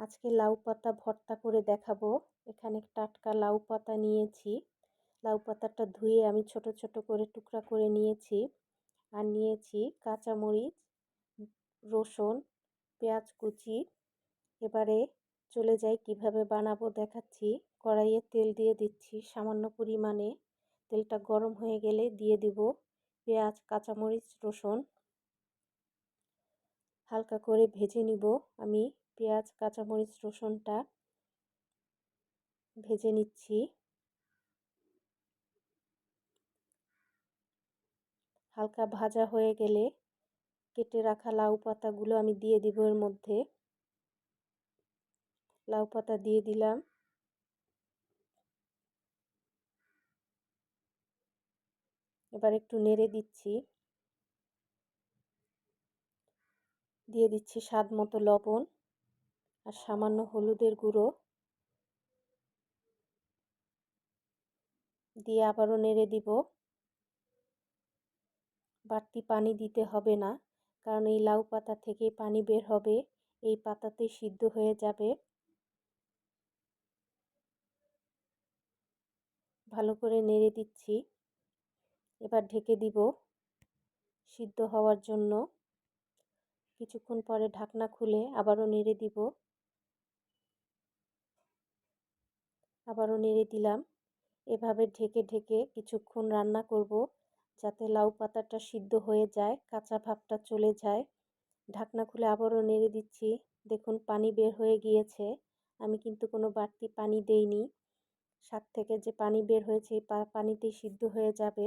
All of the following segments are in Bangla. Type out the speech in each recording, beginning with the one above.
আজকে লাউ পাতা ভর্তা করে দেখাবো। এখানে টাটকা লাউ পাতা নিয়েছি। লাউ পাতাটা ধুয়ে আমি ছোট ছোট করে টুকরা করে নিয়েছি আর নিয়েছি কাঁচামরিচ, রসুন, পেঁয়াজ কুচি। এবারে চলে যাই কীভাবে বানাবো দেখাচ্ছি। কড়াইয়ে তেল দিয়ে দিচ্ছি সামান্য পরিমাণে। তেলটা গরম হয়ে গেলে দিয়ে দিব পেঁয়াজ, কাঁচামরিচ, রসুন। হালকা করে ভেজে নিব আমি। পেঁয়াজ, কাঁচামরিচ, রসুনটা ভেজে নিচ্ছি। হালকা ভাজা হয়ে গেলে কেটে রাখা লাউ পাতাগুলো আমি দিয়ে দিব এর মধ্যে। লাউ পাতা দিয়ে দিলাম। এবার একটু নেড়ে দিচ্ছি। দিয়ে দিচ্ছি স্বাদ মতো লবণ। আর সামান্য হলুদের গুঁড়ো দিয়ে আবারও নেড়ে দিব। বাড়তি পানি দিতে হবে না, কারণ এই লাউ পাতা থেকে পানি বের হবে, এই পাতাতে সিদ্ধ হয়ে যাবে। ভালো করে নেড়ে দিচ্ছি। এবার ঢেকে দিব সিদ্ধ হওয়ার জন্য। কিছুক্ষণ পরে ঢাকনা খুলে আবারও নেড়ে দিব। আবারও নেড়ে দিলাম। এভাবে ঢেকে ঢেকে কিছুক্ষণ রান্না করব যাতে লাউ পাতাটা সিদ্ধ হয়ে যায়, কাঁচা ভাবটা চলে যায়। ঢাকনা খুলে আবারও নেড়ে দিচ্ছি। দেখুন, পানি বের হয়ে গিয়েছে। আমি কিন্তু কোনো বাড়তি পানি দেইনি। শাক থেকে যে পানি বের হয়েছে পানিতেই সিদ্ধ হয়ে যাবে।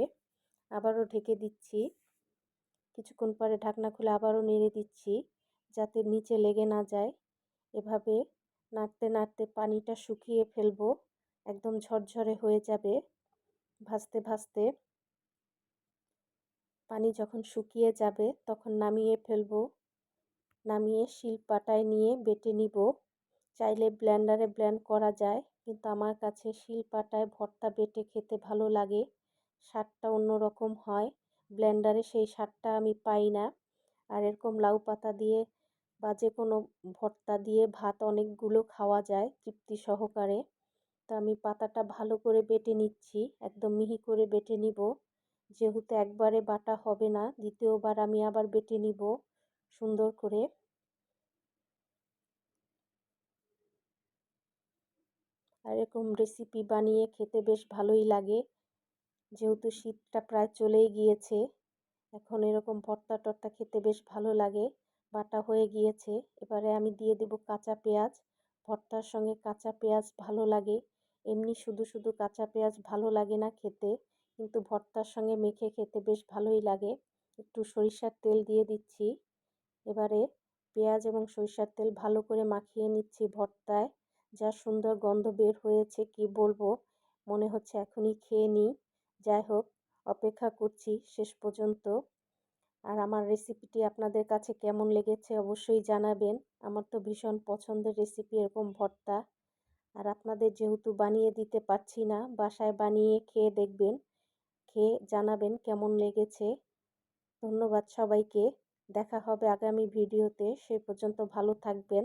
আবারও ঢেকে দিচ্ছি। কিছুক্ষণ পরে ঢাকনা খুলে আবারও নেড়ে দিচ্ছি যাতে নিচে লেগে না যায়। এভাবে নাড়তে নাড়তে পানিটা শুকিয়ে ফেলব। একদম ঝরঝরে হয়ে যাবে। ভাজতে ভাজতে পানি যখন শুকিয়ে যাবে তখন নামিয়ে ফেলব। নামিয়ে শিল পাটায় নিয়ে বেটে নিব। চাইলে ব্লেন্ডারে ব্লেন্ড করা যায়, কিন্তু আমার কাছে শিল পাটায় ভর্তা বেটে খেতে ভালো লাগে। স্বাদটা অন্যরকম হয়। ব্লেন্ডারে সেই স্বাদটা আমি পাই না। আর এরকম লাউ পাতা দিয়ে বা যে কোনো ভর্তা দিয়ে ভাত অনেকগুলো খাওয়া যায় তৃপ্তি সহকারে। তো আমি পাতাটা ভালো করে বেটে নিচ্ছি, একদম মিহি করে বেটে নিব। যেহেতু একবারে বাটা হবে না, দ্বিতীয়বার আমি আবার বেটে নিব সুন্দর করে। আর এরকম রেসিপি বানিয়ে খেতে বেশ ভালোই লাগে। যেহেতু শীতটা প্রায় চলেই গিয়েছে, এখন এরকম ভর্তা টর্তা খেতে বেশ ভালো লাগে। বাটা হয়ে গিয়েছে, এবারে আমি দিয়ে দেব কাঁচা পেঁয়াজ। ভর্তার সঙ্গে কাঁচা পেঁয়াজ ভালো লাগে। এমনি শুধু শুধু কাঁচা পেঁয়াজ ভালো লাগে না খেতে, কিন্তু ভর্তার সঙ্গে মেখে খেতে বেশ ভালোই লাগে। একটু সরিষার তেল দিয়ে দিচ্ছি। এবারে পেঁয়াজ এবং সরিষার তেল ভালো করে মাখিয়ে নিচ্ছি ভর্তায়। যা সুন্দর গন্ধ বের হয়েছে, কি বলব? মনে হচ্ছে এখনই খেয়ে নিই। যাই হোক, অপেক্ষা করছি শেষ পর্যন্ত। আর আমার রেসিপিটি আপনাদের কাছে কেমন লেগেছে অবশ্যই জানাবেন। আমার তো ভীষণ পছন্দের রেসিপি এরকম ভর্তা। আর আপনাদের যেহেতু বানিয়ে দিতে পারছি না, বাসায় বানিয়ে খেয়ে দেখবেন, খেয়ে জানাবেন কেমন লেগেছে। ধন্যবাদ সবাইকে, দেখা হবে আগামী ভিডিওতে, সে পর্যন্ত ভালো থাকবেন।